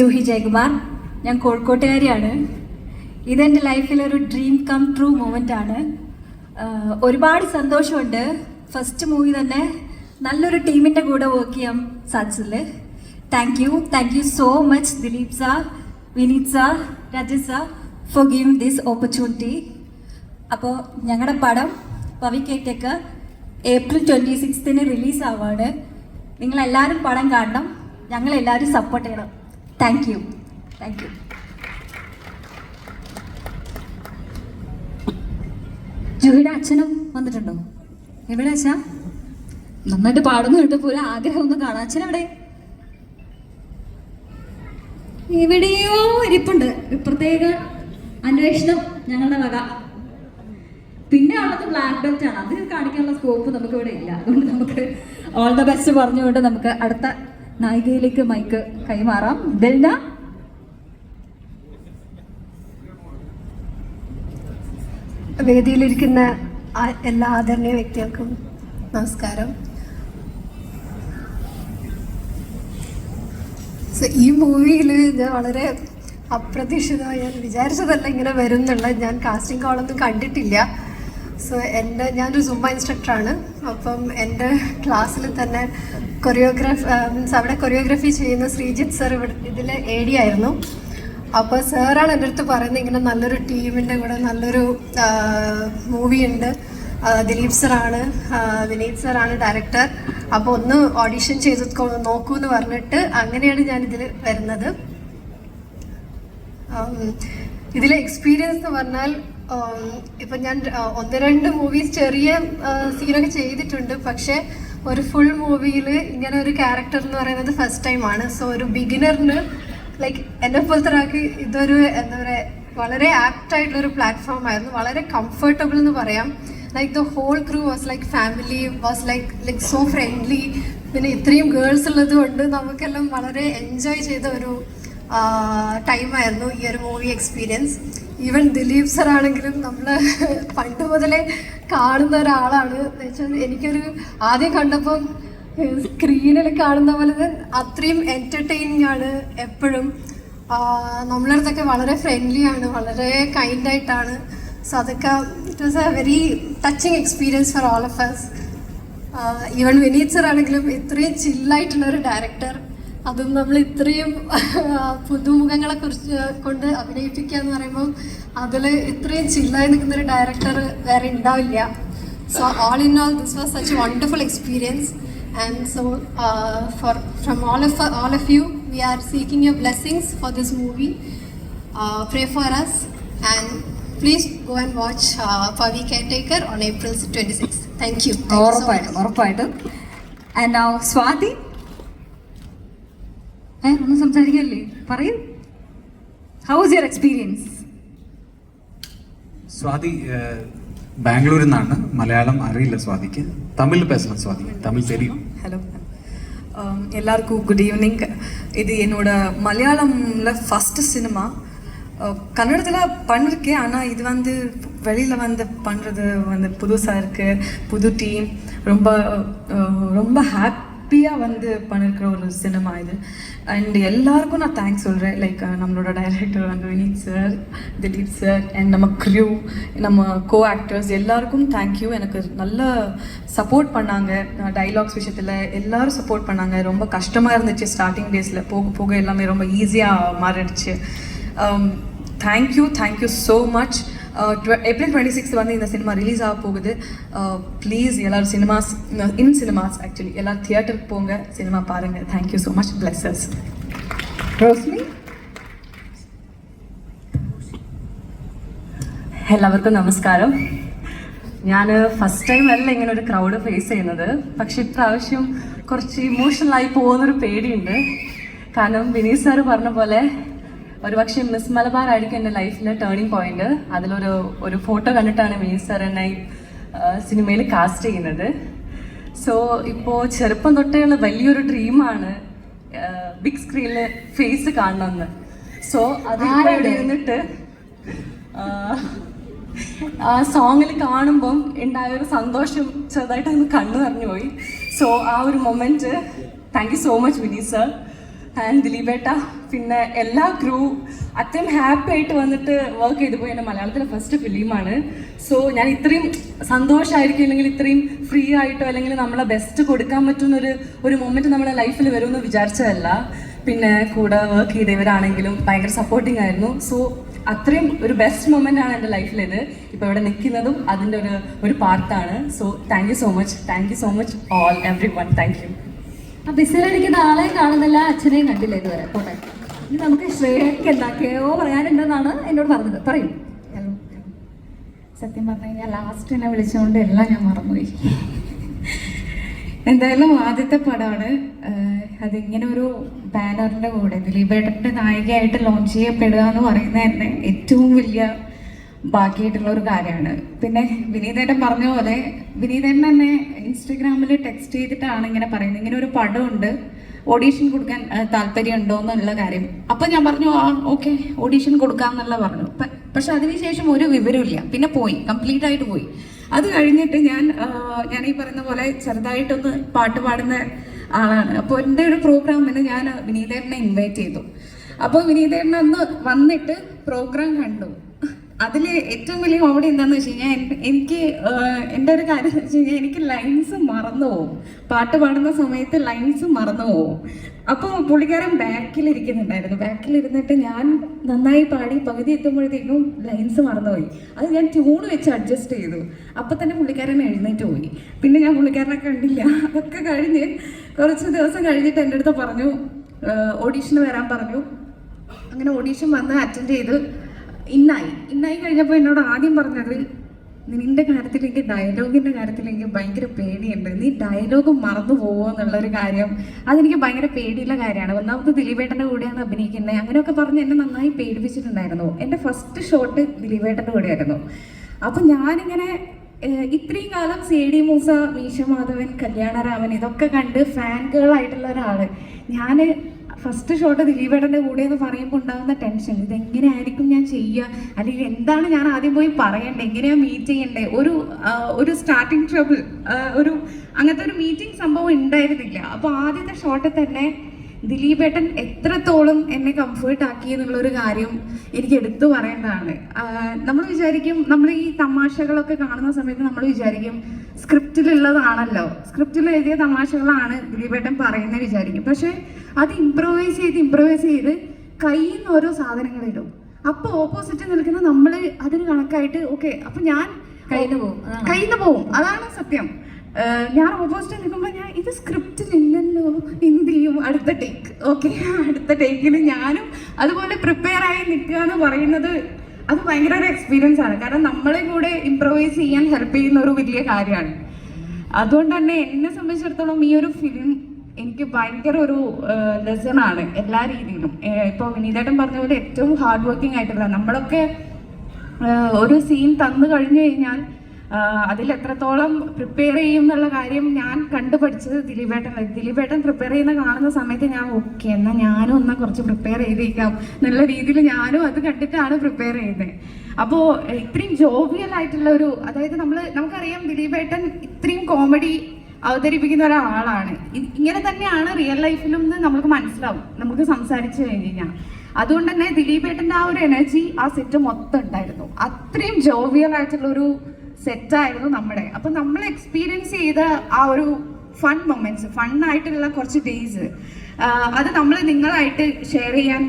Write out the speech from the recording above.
ജൂഹി ജയകുമാർ. ഞാൻ കോഴിക്കോട്ടുകാരിയാണ്. ഇതെന്റെ ലൈഫിലൊരു ഡ്രീം കം ട്രൂ മൂമെന്റ് ആണ്. ഒരുപാട് സന്തോഷമുണ്ട്. ഫസ്റ്റ് മൂവി തന്നെ നല്ലൊരു ടീമിന്റെ കൂടെ വർക്ക് ചെയ്യാൻ സാധിച്ചതിൽ thank you thank you so much Dileep sir Vineeth sir Rajesh sir for give this opportunity അപ്പോൾ ഞങ്ങളുടെ പടം പവിക്കേറ്റക്ക് ഏപ്രിൽ ട്വന്റി സിക്സ്തിന് റിലീസ് ആവാണ്. നിങ്ങളെല്ലാവരും പടം കാണണം. ഞങ്ങളെല്ലാവരും സപ്പോർട്ട് ചെയ്യണം. താങ്ക് യു താങ്ക് യു ജുഹിയുടെ അച്ഛനും വന്നിട്ടുണ്ടോ? എവിടെ അച്ഛാ? നന്നായിട്ട് പാടുന്നു കേട്ടോ ഒരു ആഗ്രഹം ഒന്ന് കാണാം. അച്ഛൻ എവിടെ? എവിടെയോ ഇരിപ്പുണ്ട്. പ്രത്യേക അന്വേഷണം ഞങ്ങളുടെ വക. പിന്നെ ഉള്ളത് ബ്ലാക്ക് ബെൽറ്റ് ആണ്. അത് കാണിക്കാനുള്ള സ്കോപ്പ് നമുക്ക് ഇവിടെ ഇല്ല. അതുകൊണ്ട് നമുക്ക് ഓൾ ദ ബെസ്റ്റ് പറഞ്ഞുകൊണ്ട് നമുക്ക് അടുത്ത നായികയിലേക്ക് മൈക്ക് കൈമാറാം. ദൽന വേദിയിലിരിക്കുന്ന എല്ലാ ആദരണീയ വ്യക്തികൾക്കും നമസ്കാരം. ഈ മൂവിയിൽ ഞാൻ വളരെ അപ്രതീക്ഷിതമായി ഞാൻ വിചാരിച്ചതല്ല ഇങ്ങനെ വരും എന്നുള്ള ഞാൻ കാസ്റ്റിംഗ് കോളൊന്നും കണ്ടിട്ടില്ല. സോ എന്റെ ഞാനൊരു സുമ്മ ഇൻസ്ട്രക്ടറാണ് അപ്പം എന്റെ ക്ലാസ്സിൽ തന്നെ കൊറിയോഗ്രാഫ് മീൻസ് അവിടെ കൊറിയോഗ്രാഫി ചെയ്യുന്ന ശ്രീജിത്ത് സർ ഇവിടെ ഇതിൽ എ ഡി ആയിരുന്നു. അപ്പോൾ സാറാണ് എന്റെ അടുത്ത് പറയുന്നത് ഇങ്ങനെ നല്ലൊരു ടീമിന്റെ കൂടെ നല്ലൊരു മൂവി ഉണ്ട്. ദിലീപ് സാറാണ് വിനീത് സാറാണ് ഡയറക്ടർ അപ്പോൾ ഒന്ന് ഓഡിഷൻ ചെയ്ത് നോക്കൂ എന്ന് പറഞ്ഞിട്ട് അങ്ങനെയാണ് ഞാൻ ഇതിൽ വരുന്നത്. ഇതിലെ എക്സ്പീരിയൻസ് എന്ന് പറഞ്ഞാൽ ഇപ്പം ഞാൻ ഒന്ന് രണ്ട് മൂവീസ് ചെറിയ സീനൊക്കെ ചെയ്തിട്ടുണ്ട്. പക്ഷേ ഒരു ഫുൾ മൂവിയിൽ ഇങ്ങനെ ഒരു ക്യാരക്ടർ എന്ന് പറയുന്നത് ഫസ്റ്റ് ടൈമാണ് സോ ഒരു ബിഗിനറിന് ലൈക്ക് എന്നെ പോലത്തെ ഒരാൾക്ക് ഇതൊരു എന്താ പറയുക വളരെ ആപ്റ്റ് ആയിട്ടുള്ള ഒരു പ്ലാറ്റ്ഫോം ആയിരുന്നു. വളരെ കംഫർട്ടബിൾ എന്ന് പറയാം. Like the whole crew was like family was like like so friendly പിന്നെ ഇത്രയും ഗേൾസ് ഉള്ളത് കൊണ്ട് നമുക്കെല്ലാം വളരെ എൻജോയ് ചെയ്ത ഒരു ടൈമായിരുന്നു ഈ ഒരു movie experience even Dileep sir ആണെങ്കിലും നമ്മൾ പണ്ട് മുതലേ കാണുന്ന ഒരാളാണ്. എന്ന് വെച്ചാൽ എനിക്കൊരു ആദ്യം കണ്ടപ്പം സ്ക്രീനിൽ കാണുന്ന പോലെ അത്രയും എന്റർടൈനിങ് ആണ് എപ്പോഴും. നമ്മളെ അടുത്തൊക്കെ വളരെ ഫ്രണ്ട്ലി ആണ് വളരെ കൈൻഡ് ആയിട്ടാണ്. സോ അതൊക്കെ it was a very touching experience for all of us even Vineeth sir ആണെങ്കിലും ഇത്രയും ചില്ലായിട്ടുള്ള ഒരു ഡയറക്ടർ അതും നമ്മൾ ഇത്രയും പുതുമുഖങ്ങളെ കുറിച്ച് കൊണ്ട് അഭിനയിപ്പിക്കുക എന്ന് പറയുമ്പോൾ അതിൽ ഇത്രയും ചില്ലായി നിൽക്കുന്ന ഒരു ഡയറക്ടർ വേറെ ഉണ്ടാവില്ല so all in all this was such wonderful experience and so for from all of all of you we are seeking your blessings for this movie pray for us and please go and watch Pavi care Caretaker on April 26th. Thank you. You. ഉറപ്പായിട്ടും ഉറപ്പായിട്ടും and Swathi ഒന്നും സംസാരിക്കല്ലേ പറയൂ how is your experience Swathi ഏഹ്, ബാംഗ്ലൂരിൽ നിന്നാണ് മലയാളം അറിയില്ല സ്വാതിക്ക് തമിഴ് பேசலாம் സ്വാതി തമിഴ് தெரியும் ஹலோ Um, எல்லாருக்கும் குட் ஈவினிங் இது என்னோட மலையாளம்ல ஃபஸ்ட்டு சினிமா கன்னடத்தில் பண்ணிருக்கேன் ஆனால் இது வந்து வெளியில் வந்து பண்ணுறது வந்து புதுசாக இருக்குது புது டீம் ரொம்ப அஹ், ரொம்ப ஹாப்பியாக வந்து பண்ணிருக்கிற ஒரு சினிமா இது. அண்ட் எல்லாருக்கும் நான் தேங்க்ஸ் சொல்கிறேன் லைக் நம்மளோட டைரக்டர் வந்து Vineeth sir Dileep sir and நம்ம க்ரியூ நம்ம கோ ஆக்டர்ஸ் எல்லாருக்கும் தேங்க்யூ எனக்கு நல்ல சப்போர்ட் பண்ணாங்க. டைலாக்ஸ் விஷயத்தில் எல்லோரும் சப்போர்ட் பண்ணாங்க. ரொம்ப கஷ்டமாக இருந்துச்சு ஸ்டார்டிங் டேஸில் போக போக எல்லாமே ரொம்ப ஈஸியாக மாறிடுச்சு. Thank you thank you so much April twenty six வந்து இந்த சினிமா ரிலீஸ் ஆக போகுது ப்ளீஸ் எல்லாரும் சினிமாஸ் இன் சினிமாஸ் ஆக்சுவலி எல்லாரும் தியேட்டருக்கு போங்க சினிமா பாருங்கள் thank you so much pluses Rosmi എല്ലാവർക്കും നമസ്കാരം ഞാൻ ഫസ്റ്റ് ടൈം അല്ല ഇങ്ങനെ ഒരു ക്രൗഡ് ഫേസ് ചെയ്യുന്നത് പക്ഷെ ഇപ്രാവശ്യം കുറച്ച് ഇമോഷണലായി പോകുന്നൊരു പേടിയുണ്ട് കാരണം വിനീത് സാറ് പറഞ്ഞ പോലെ ഒരു പക്ഷേ മിസ് മലബാർ ആയിരിക്കും എന്റെ ലൈഫിലെ ടേണിംഗ് പോയിന്റ് അതിലൊരു ഒരു ഫോട്ടോ കണ്ടിട്ടാണ് വിനീത് സാർ എന്നെ സിനിമയിൽ കാസ്റ്റ് ചെയ്യുന്നത്. സോ ഇപ്പോൾ ചെറുപ്പം തൊട്ടേയുള്ള വലിയൊരു ഡ്രീമാണ് ബിഗ് സ്ക്രീനിൽ ഫേസ് കാണണമെന്ന്. സോ അത് ഇവിടെ ഇരുന്നിട്ട് ആ, ആ സോങ്ങിൽ കാണുമ്പം ഉണ്ടായ ഒരു സന്തോഷം ചെറുതായിട്ട് ഒന്ന് കണ്ണു നിറഞ്ഞു പോയി സോ ആ ഒരു moment thank you so much Vineeth sir and ദിലീപേട്ട. പിന്നെ എല്ലാ ക്രൂ അത്രയും ഹാപ്പി ആയിട്ട് വന്നിട്ട് വർക്ക് ചെയ്തു പോയി എന്റെ മലയാളത്തിലെ ഫസ്റ്റ് ഫിലിമാണ് സോ ഞാൻ ഇത്രയും സന്തോഷമായിരിക്കും അല്ലെങ്കിൽ ഇത്രയും ഫ്രീ ആയിട്ടോ അല്ലെങ്കിൽ നമ്മളെ ബെസ്റ്റ് കൊടുക്കാൻ പറ്റുന്ന ഒരു ഒരു മൊമെന്റ് നമ്മുടെ ലൈഫിൽ വരുമെന്ന് വിചാരിച്ചതല്ല. പിന്നെ കൂടെ വർക്ക് ചെയ്തവരാണെങ്കിലും ഭയങ്കര സപ്പോർട്ടിംഗ് ആയിരുന്നു. സോ അത്രയും ഒരു ബെസ്റ്റ് മൊമെന്റ് ആണ് എന്റെ ലൈഫിലേത് ഇപ്പോൾ ഇവിടെ നിൽക്കുന്നതും അതിന്റെ ഒരു ഒരു പാർട്ടാണ് so thank you so much thank you so much all everyone thank you ആ ആളെയും കാണുന്നില്ല അച്ഛനെയും കണ്ടില്ല ഇതുവരെ. പോട്ടെ. ഇനി നമുക്ക് ശ്രേയക്ക് എന്താക്കിയോ പറയാനുണ്ടെന്നാണ് എന്നോട് പറഞ്ഞത്. പറയൂ. സത്യം പറഞ്ഞു കഴിഞ്ഞാൽ ലാസ്റ്റ് എന്നെ വിളിച്ചുകൊണ്ട് എല്ലാം ഞാൻ മറന്നുപോയി. എന്തായാലും ആദ്യത്തെ പടമാണ്. അതിങ്ങനെ ഒരു ബാനറിന്റെ കൂടെ ദിലീപേട്ടന്റെ നായികയായിട്ട് ലോഞ്ച് ചെയ്യപ്പെടുക എന്ന് പറയുന്നത് തന്നെ ഏറ്റവും വലിയ ഭാഗ്യമായിട്ടുള്ള ഒരു കാര്യമാണ്. പിന്നെ വിനീതേട്ടൻ പറഞ്ഞ പോലെ വിനീതേട്ടൻ തന്നെ ഇൻസ്റ്റഗ്രാമിൽ ടെക്സ്റ്റ് ചെയ്തിട്ടാണ് ഇങ്ങനെ പറയുന്നത്. ഇങ്ങനെ ഒരു പടമുണ്ട്. ഓഡീഷൻ കൊടുക്കാൻ താല്പര്യമുണ്ടോ എന്നുള്ള കാര്യം. അപ്പൊ ഞാൻ പറഞ്ഞു ആ ഓക്കെ ഓഡീഷൻ കൊടുക്കാന്നുള്ള പറഞ്ഞു. പക്ഷെ അതിനുശേഷം ഒരു വിവരമില്ല പിന്നെ പോയി കംപ്ലീറ്റ് ആയിട്ട് പോയി. അത് കഴിഞ്ഞിട്ട് ഞാൻ ഞാൻ ഈ പറയുന്ന പോലെ ചെറുതായിട്ടൊന്ന് പാട്ട് പാടുന്ന ആളാണ്. അപ്പോൾ എന്റെ ഒരു പ്രോഗ്രാമിന് ഞാൻ വിനീതേട്ടനെ ഇൻവൈറ്റ് ചെയ്തു. അപ്പോൾ വിനീതേട്ടൻ അന്ന് വന്നിട്ട് പ്രോഗ്രാം കണ്ടു. അതിൽ ഏറ്റവും വലിയ കോമഡി എന്താണെന്ന് വെച്ച് കഴിഞ്ഞാൽ എനിക്ക് എന്റെ ഒരു കാര്യം വെച്ച് കഴിഞ്ഞാൽ എനിക്ക് ലൈൻസ് മറന്നു പോകും പാട്ട് പാടുന്ന സമയത്ത് ലൈൻസ് മറന്നു പോകും അപ്പോൾ പുള്ളിക്കാരൻ ബാക്കിലിരിക്കുന്നുണ്ടായിരുന്നു. ബാക്കിലിരുന്നിട്ട് ഞാൻ നന്നായി പാടി പകുതി എത്തുമ്പോഴത്തേക്കും ലൈൻസ് മറന്നുപോയി. അത് ഞാൻ ട്യൂൺ വെച്ച് അഡ്ജസ്റ്റ് ചെയ്തു. അപ്പം തന്നെ പുള്ളിക്കാരൻ എഴുന്നേറ്റ് പോയി. പിന്നെ ഞാൻ പുള്ളിക്കാരനെ കണ്ടില്ല. അതൊക്കെ കഴിഞ്ഞ് കുറച്ച് ദിവസം കഴിഞ്ഞിട്ട് എന്റെ അടുത്ത് പറഞ്ഞു ഓഡീഷന് വരാൻ പറഞ്ഞു. അങ്ങനെ ഓഡീഷൻ വന്ന് അറ്റൻഡ് ചെയ്ത് ഇന്നായി. ഇന്നായി കഴിഞ്ഞപ്പോൾ എന്നോട് ആദ്യം പറഞ്ഞത് നിന്റെ കാര്യത്തിൽ ഡയലോഗിന്റെ കാര്യത്തിൽ ഭയങ്കര പേടിയുണ്ട്. നീ ഡയലോഗ് മറന്നു പോകുമോ എന്നുള്ളൊരു കാര്യം. അതെനിക്ക് ഭയങ്കര പേടിയുള്ള കാര്യമാണ്. ഒന്നാമത് ദിലീപേട്ടന്റെ കൂടെയാണ് അഭിനയിക്കുന്നത്. അങ്ങനെയൊക്കെ പറഞ്ഞ് എന്നെ നന്നായി പേടിപ്പിച്ചിട്ടുണ്ടായിരുന്നു. എന്റെ ഫസ്റ്റ് ഷോട്ട് ദിലീപേട്ടന്റെ കൂടെയായിരുന്നു. അപ്പം ഞാനിങ്ങനെ ഇത്രയും കാലം സി ഡി മൂസ മീശ മാധവൻ കല്യാണരാമൻ ഇതൊക്കെ കണ്ട് ഫാൻ ഗേൾ ആയിട്ടുള്ള ഒരാൾ. ഞാൻ ഫസ്റ്റ് ഷോട്ട് ദിലീപേട്ടന്റെ കൂടെ എന്ന് പറയുമ്പോൾ ഉണ്ടാകുന്ന ടെൻഷൻ ഇതെങ്ങനെയായിരിക്കും ഞാൻ ചെയ്യുക? അല്ലെങ്കിൽ എന്താണ് ഞാൻ ആദ്യം പോയി പറയണ്ടേ എങ്ങനെയാ മീറ്റ് ചെയ്യണ്ടേ ഒരു ഒരു സ്റ്റാർട്ടിങ് ട്രബിൾ ഒരു അങ്ങനത്തെ ഒരു മീറ്റിംഗ് സംഭവം ഉണ്ടായിരുന്നില്ല. അപ്പോൾ ആദ്യത്തെ ഷോട്ടിൽ തന്നെ ദിലീപേട്ടൻ എത്രത്തോളം എന്നെ കംഫേർട്ട് ആക്കി എന്നുള്ളൊരു കാര്യം എനിക്ക് എടുത്തു പറയേണ്ടതാണ്. നമ്മൾ വിചാരിക്കും നമ്മൾ ഈ തമാശകളൊക്കെ കാണുന്ന സമയത്ത് നമ്മൾ വിചാരിക്കും സ്ക്രിപ്റ്റിലുള്ളതാണല്ലോ. സ്ക്രിപ്റ്റിൽ എഴുതിയ തമാശകളാണ് ദിലീപേട്ടൻ പറയുന്നത് വിചാരിക്കും. പക്ഷെ അത് ഇംപ്രവൈസ് ചെയ്ത് ഇംപ്രവൈസ് ചെയ്ത് കയ്യിൽ നിന്ന് ഓരോ സാധനങ്ങൾ ഇടും. അപ്പോൾ ഓപ്പോസിറ്റ് നിൽക്കുന്ന നമ്മൾ അതിന് കണക്കായിട്ട് ഓക്കെ അപ്പൊ ഞാൻ കയ്യിന്ന് പോവും, അതാണ്. കയ്യിൽ നിന്ന് പോവും. അതാണ് സത്യം. ഞാൻ ഓപ്പോസിറ്റ് നിൽക്കുമ്പോൾ ഞാൻ ഇത് സ്ക്രിപ്റ്റിൽ ഇല്ലല്ലോ എന്ത് ചെയ്യും? അടുത്ത ടേക്ക് ഓക്കെ അടുത്ത ടേക്കിന് ഞാനും അതുപോലെ പ്രിപ്പയർ ആയി നിൽക്കുക എന്ന് പറയുന്നത്. അത് ഭയങ്കര ഒരു എക്സ്പീരിയൻസ് ആണ്. കാരണം നമ്മളെ കൂടെ ഇംപ്രവൈസ് ചെയ്യാൻ ഹെൽപ്പ് ചെയ്യുന്ന ഒരു വലിയ കാര്യമാണ്. അതുകൊണ്ട് തന്നെ എന്നെ സംബന്ധിച്ചിടത്തോളം ഈ ഒരു ഫിലിം എനിക്ക് ഭയങ്കര ഒരു ലെസൺ ആണ് എല്ലാ രീതിയിലും. ഇപ്പോൾ വിനീതേട്ടൻ പറഞ്ഞ പോലെ ഏറ്റവും ഹാർഡ് വർക്കിംഗ് ആയിട്ടുള്ള നമ്മളൊക്കെ ഒരു സീൻ തന്നു കഴിഞ്ഞു കഴിഞ്ഞാൽ അതിൽ എത്രത്തോളം പ്രിപ്പയർ ചെയ്യും എന്നുള്ള കാര്യം ഞാൻ കണ്ടുപഠിച്ചത് ദിലീപേട്ടൻ ദിലീപേട്ടൻ പ്രിപ്പയർ ചെയ്യുന്ന കാണുന്ന സമയത്ത് ഞാൻ ഓക്കെ എന്നാൽ ഞാനും എന്നാൽ കുറച്ച് പ്രിപ്പയർ ചെയ്തേക്കാം. എന്നുള്ള രീതിയിൽ ഞാനും അത് കണ്ടിട്ടാണ് പ്രിപ്പയർ ചെയ്യുന്നത് അപ്പോൾ ഇത്രയും ജോബിയൽ ആയിട്ടുള്ള ഒരു അതായത് നമ്മൾ നമുക്കറിയാം ദിലീപേട്ടൻ ഇത്രയും കോമഡി അവതരിപ്പിക്കുന്ന ഒരാളാണ്. ഇങ്ങനെ തന്നെയാണ് റിയൽ ലൈഫിലും നമുക്ക് മനസ്സിലാവും. നമുക്ക് സംസാരിച്ചു കഴിഞ്ഞ്. കഴിഞ്ഞാൽ അതുകൊണ്ട് തന്നെ ദിലീപേട്ടന്റെ ആ ഒരു എനർജി ആ സെറ്റ് മൊത്തം ഉണ്ടായിരുന്നു. അത്രയും ജോവിയൽ ആയിട്ടുള്ള ഒരു സെറ്റായിരുന്നു നമ്മുടെ. അപ്പൊ നമ്മൾ എക്സ്പീരിയൻസ് ചെയ്ത ആ ഒരു ഫൺ മൊമെന്റ്സ് ഫണ്ണായിട്ടുള്ള കുറച്ച് ഡേയ്സ് അത് നമ്മൾ നിങ്ങളായിട്ട് ഷെയർ ചെയ്യാൻ